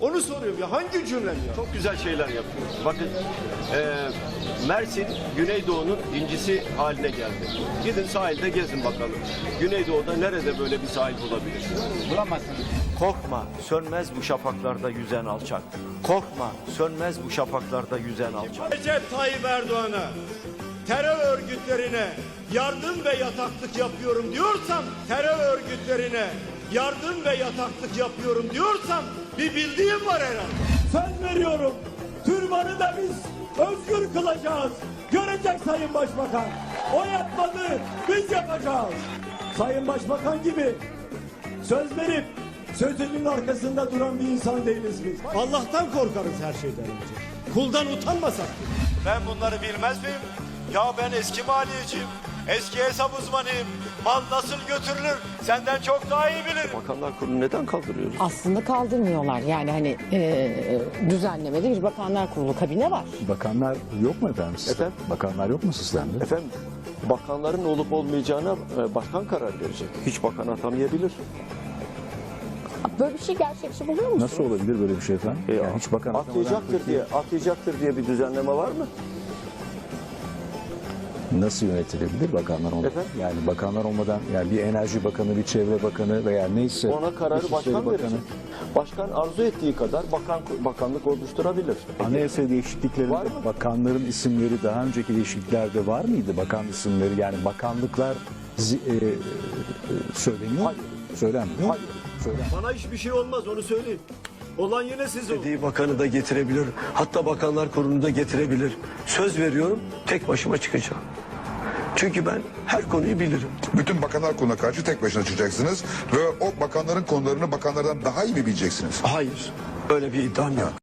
Onu soruyorum ya hangi cümlem ya? Çok güzel şeyler yapıyor. Bakın eee, Mersin Güneydoğu'nun incisi haline geldi. Gidin sahilde gezin bakalım. Güneydoğu'da nerede böyle bir sahil bulabilirsiniz? Bulamazsınız. Korkma, sönmez bu şafaklarda yüzen alçak. Korkma, sönmez bu şafaklarda yüzen alçak. Recep Tayyip Erdoğan'a, terör örgütlerine yardım ve yataklık yapıyorum diyorsam, terör örgütlerine yardım ve yataklık yapıyorum diyorsam bir bildiğim var herhalde. Söz veriyorum, türbanı da biz özgür kılacağız. Görecek Sayın Başbakan. O yapmadı, biz yapacağız. Sayın Başbakan gibi söz verip sözünün arkasında duran bir insan değiliz biz. Allah'tan korkarız her şeyden önce. Kuldan utanmasak. Ben bunları bilmez miyim? Ya ben eski maliyeciyim. Eski hesap uzmanıyım. Mal nasıl götürülür? Senden çok daha iyi bilirim. Bakanlar Kurulu neden kaldırıyoruz? Aslında kaldırmıyorlar. Yani hani e, düzenlemede bir bakanlar kurulu kabine var. Bakanlar yok mu efendim sistem? Efendim? Bakanlar yok mu sistemde? Efendim bakanların olup olmayacağına e, başkan karar verecek. Hiç bakan atamayabilir. Böyle bir şey gerçekçi buluyor musunuz? Nasıl olabilir böyle bir şey efendim? E, Yani hiç bakan atayacaktır diye, atayacaktır diye bir düzenleme var mı? Nasıl yönetilebilir bakanlar olmadan? Efendim? Yani bakanlar olmadan yani bir enerji bakanı, bir çevre bakanı veya neyse. Ona kararı başkan verecek. Başkan arzu ettiği kadar bakan bakanlık oluşturabilir. Anayasa değişikliklerinde Var mı? bakanların isimleri daha önceki değişikliklerde var mıydı bakan isimleri? Yani bakanlıklar zi- e, e, söyleniyor. Hayır. Söylenmiyor. Hayır. Söylen. Bana hiçbir şey olmaz onu söyleyeyim. Olan yine siz olun. İstediği bakanı da getirebilir. Hatta bakanlar kurulunu da getirebilir. Söz veriyorum tek başıma çıkacağım. Çünkü ben her konuyu bilirim. Bütün bakanlar kuruluna karşı tek başına çıkacaksınız ve o bakanların konularını bakanlardan daha iyi mi bileceksiniz? Hayır. Öyle bir iddiam yok.